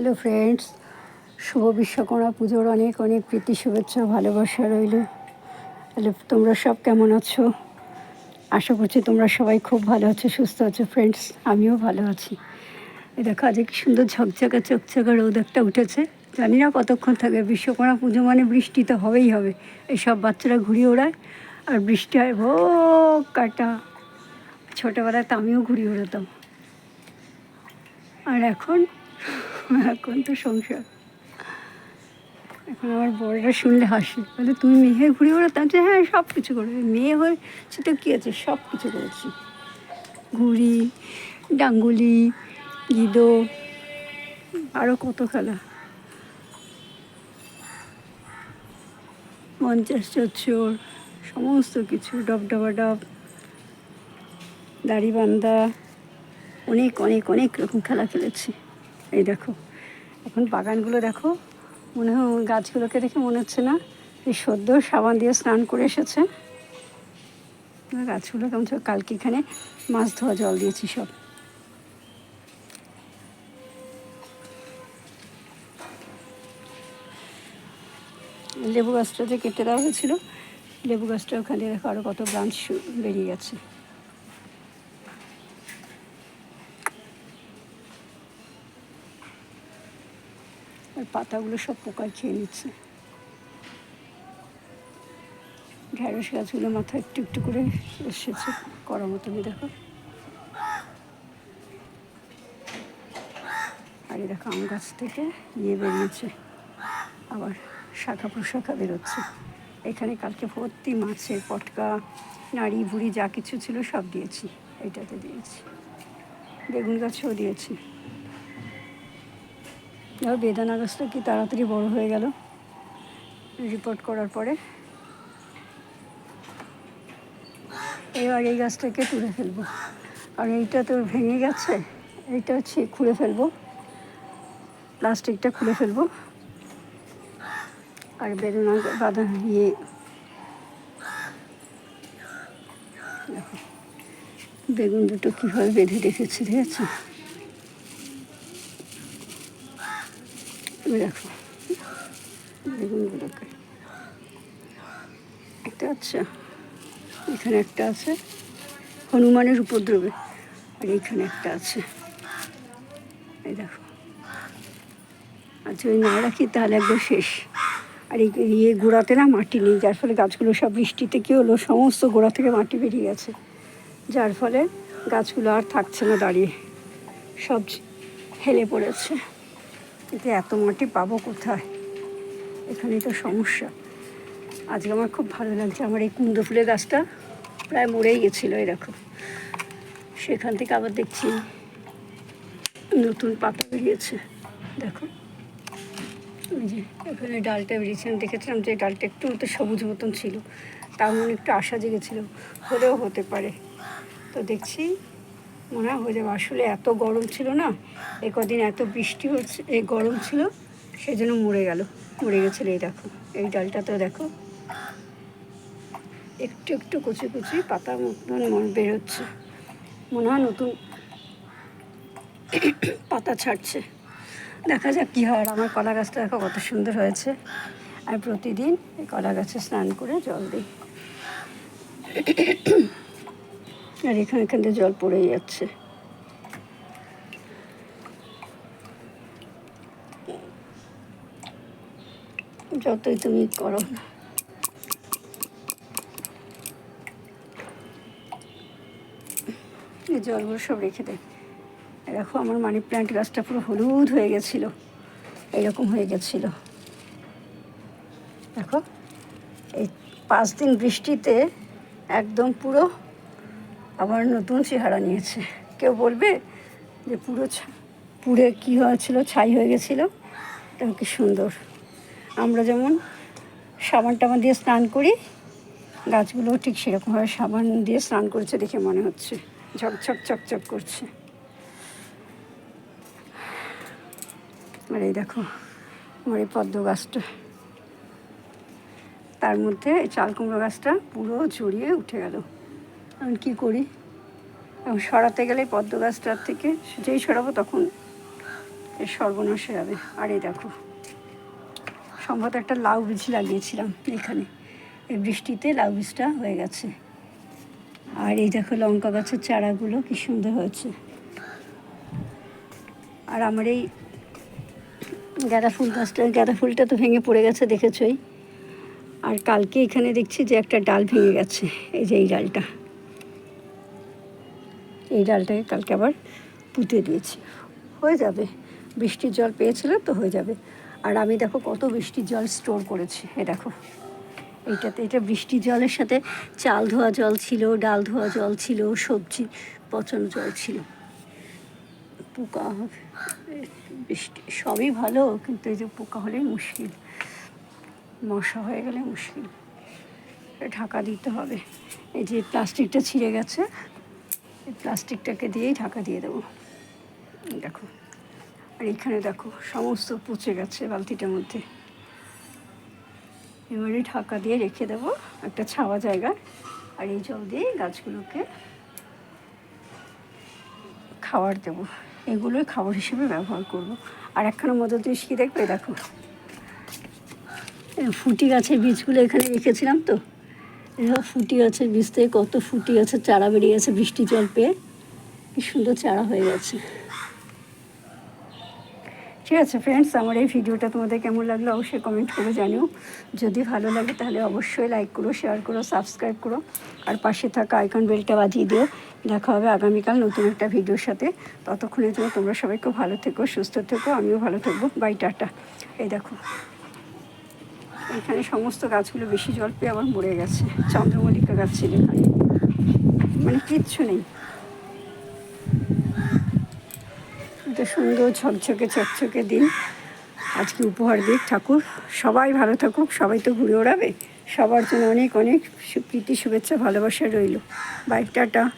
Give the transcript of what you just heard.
Hello friends শুভ বিশ্বকর্মা পুজোর অনেক অনেক প্রীতি, শুভেচ্ছা, ভালোবাসা রইল। তাহলে তোমরা সব কেমন আছো? আশা করছি তোমরা সবাই খুব ভালো আছো, সুস্থ আছো ফ্রেন্ডস আমিও ভালো আছি। এ দেখো, আজকে কি সুন্দর ঝকঝকা, চকচকা রোদ একটা উঠেছে। জানি না কতক্ষণ থাকে বিশ্বকর্মা পুজো মানে বৃষ্টি তো হবেই হবে। এইসব বাচ্চারা ঘুরিয়ে ওড়ায়, আর বৃষ্টি হয়, ভো, কাটা। ছোটোবেলায় তো আমিও ঘুরিয়ে ওড়াতাম। আর এখন এখন তো সংসার। এখন আমার বড়রা শুনলে হাসি। বলে তুমি মেয়ে ঘুরে বেড়াতাম যে হ্যাঁ সব কিছু করে। মেয়ে হয়েছে তো কী আছে? সব কিছু করেছি। ঘুড়ি ডাঙ্গুলি গিদো আরও কত খেলা। পঞ্চাশ চোর সমস্ত কিছু। ডব ডবা ডব দাড়ি বান্ধা অনেক অনেক অনেক রকম খেলা খেলেছি। এই দেখো, এখন বাগানগুলো দেখো, মনে হয় গাছগুলোকে দেখে মনে হচ্ছে না, এই সদ্য সাবান দিয়ে স্নান করে এসেছে। গাছগুলো কেমন? কালকে এখানে মাছ ধোয়া জল দিয়েছি সব। লেবু গাছটা যে কেটে দেওয়া হয়েছিল, লেবু গাছটা ওখানে দেখো আরও কত ব্রাঞ্চ বেরিয়ে গেছে। আর পাতাগুলো সব পোকায় খেয়ে নিচ্ছে। ঢ্যাঁড়স গাছগুলো মাথা একটু একটু করে এসেছে করার মতনই দেখো। আর দেখো আম গাছ থেকে ইয়ে বেরিয়েছে। আবার শাখা প্রশাখা বেরোচ্ছে। এখানে কালকে ভর্তি মাছের পটকা, নাড়ি, ভুড়ি যা কিছু ছিল সব দিয়েছি। এইটাতে দিয়েছি। বেগুন গাছও দিয়েছি। দেখো বেদানা গাছটা কি তাড়াতাড়ি বড় হয়ে গেল রিপোর্ট করার পরে। এবার এই গাছটাকে তুলে ফেলব। আর এইটা তো ভেঙে গেছে, এইটা হচ্ছে খুঁড়ে ফেলব। প্লাস্টিকটা খুলে ফেলব। আর বেদনা বাঁধা ইয়ে বেগুন দুটো কীভাবে বেঁধে রেখেছি, ঠিক আছে? একটা আচ্ছা এখানে একটা আছে, হনুমানের উপদ্রবে। আর এইখানে একটা আছে এই দেখো আর যদি না রাখি তাহলে একদম শেষ? আর এই ইয়ে গোড়াতে না মাটি নেই যার ফলে গাছগুলো সব বৃষ্টিতে কী হলো, সমস্ত গোড়া থেকে মাটি বেরিয়ে গেছে। যার ফলে গাছগুলো আর থাকছে না দাঁড়িয়ে। সব হেলে পড়েছে। কিন্তু এত মাটি পাবো কোথায়? এখানেই তো সমস্যা। আজকে আমার খুব ভালো লাগছে। আমার এই কুন্দ ফুলের গাছটা প্রায় মরেই গেছিল এরকম সেখান থেকে আবার দেখছি নতুন পাতা বেরিয়েছে। দেখো। যে এখানে ডালটা বেরিয়েছে। আমি দেখেছিলাম যে ডালটা একটু মতো সবুজ মতন ছিল। তার মনে একটু আশা জেগেছিল। হলেও হতে পারে। তো দেখছি মনে হয় যাবে আসলে এত গরম ছিল না, এ কদিন এত বৃষ্টি হচ্ছে এই গরম ছিল সেই জন্য মরে গেল, মরে গেছিল এই দেখো, এই ডালটা তো দেখো। একটু একটু কুচি কুচি পাতার মতন বেরোচ্ছে, মনে হয় নতুন পাতা ছাড়ছে। দেখা যাক কী হয়, আর আমার কলা গাছটা দেখো কত সুন্দর হয়েছে। আর প্রতিদিন এই কলা গাছে স্নান করে জল দিই। আর এখানে এখান থেকে জল পড়েই যাচ্ছে। যতই তুমি করো না। এই জলগুলো সব রেখে দেয় দেখো, আমার মানি প্ল্যান্ট গাছটা পুরো হলুদ হয়ে গেছিল। এরকম হয়ে গেছিল। দেখো, এই পাঁচ দিন বৃষ্টিতে একদম পুরো আবার নতুন চেহারা নিয়েছে। কেউ বলবে যে পুরো পুড়ে কী হয়েছিল, ছাই হয়ে গেছিল? এটা কি সুন্দর। আমরা যেমন সাবান টাবান দিয়ে স্নান করি, গাছগুলোও ঠিক সেরকমভাবে সাবান দিয়ে স্নান করেছে দেখে মনে হচ্ছে। ঝকঝক চকচক করছে। আর এই দেখো, আমার এই পদ্ম গাছটা। তার মধ্যে চাল কুমড়ো গাছটা পুরো জড়িয়ে উঠে গেল। আমি কী করি? এবং সরাতে গেলে পদ্ম গাছটার থেকে যেই সরাবো তখন এর সর্বনাশ হয়ে যাবে। আর এই দেখো, সম্ভবত একটা লাউ বীজ লাগিয়েছিলাম এখানে। এই বৃষ্টিতে লাউ বীজটা হয়ে গেছে। আর এই দেখো লঙ্কা গাছের চারাগুলো কি সুন্দর হয়েছে। আর আমার এই গাঁদা ফুল গাছটা, গাঁদা ফুলটা তো ভেঙে পড়ে গেছে, দেখেছই। আর কালকে এখানে দেখছি যে একটা ডাল ভেঙে গেছে, এই যে এই ডালটা। এই ডালটাকে কালকে আবার পুঁতে দিয়েছি। হয়ে যাবে। বৃষ্টির জল পেয়েছিল তো হয়ে যাবে। আর আমি দেখো কত বৃষ্টির জল স্টোর করেছি। এ দেখো। এইটাতে, এটা বৃষ্টির জলের সাথে চাল ধোয়া জল ছিল, ডাল ধোয়া জল ছিল, সবজি পচন জল ছিল। পোকা বৃষ্টি সবই ভালো, কিন্তু এই যে পোকা হলেই মুশকিল। মশা হয়ে গেলে মুশকিল। ঢাকা দিতে হবে। এই যে প্লাস্টিকটা ছিঁড়ে গেছে প্লাস্টিকটাকে দিয়েই ঢাকা দিয়ে দেবো। দেখো, আর এখানে দেখো, সমস্ত পচে গেছে বালতিটার মধ্যে। এবারে ঢাকা দিয়ে রেখে দেবো একটা ছাওয়া জায়গা আর এই জল দিয়ে গাছগুলোকে খাবার দেবো। এগুলোই খাবার হিসেবে ব্যবহার করব। আর একখানা মতো জিনিস কি দেখবে? দেখো ফুটি গাছের বীজগুলো এখানে রেখেছিলাম তো। ফুটি গাছের বীজ থেকে কত ফুটি গাছের চারা বেরিয়ে গেছে, বৃষ্টি জল পেয়ে। কি সুন্দর চারা হয়ে গেছে। ঠিক আছে ফ্রেন্ডস আমার এই ভিডিওটা তোমাদের কেমন লাগল অবশ্যই কমেন্ট করে জানিও। যদি ভালো লাগে তাহলে অবশ্যই লাইক করো শেয়ার করো সাবস্ক্রাইব করো। আর পাশে থাকা আইকন বেলটা বাজিয়ে দিও। দেখা হবে আগামীকাল নতুন একটা ভিডিওর সাথে। ততক্ষণের জন্য তোমরা সবাই খুব ভালো থেকো, সুস্থ থেকো, আমিও ভালো থাকব। বাই টাটা এই দেখো। এখানে সমস্ত গাছগুলো বেশি জল পেয়ে আবার মরে গেছে। চন্দ্রমল্লিকা গাছ ছিল এখানে। মানে কিচ্ছু নেই। সুন্দর ঝকঝকে চকচকে দিন। আজকে উপহার দিক ঠাকুর। সবাই ভালো থাকুক, সবাই তো ঘুরে ওড়াবে। সবার জন্য অনেক অনেক প্রীতি শুভেচ্ছা, ভালোবাসা রইল। Bye, tata.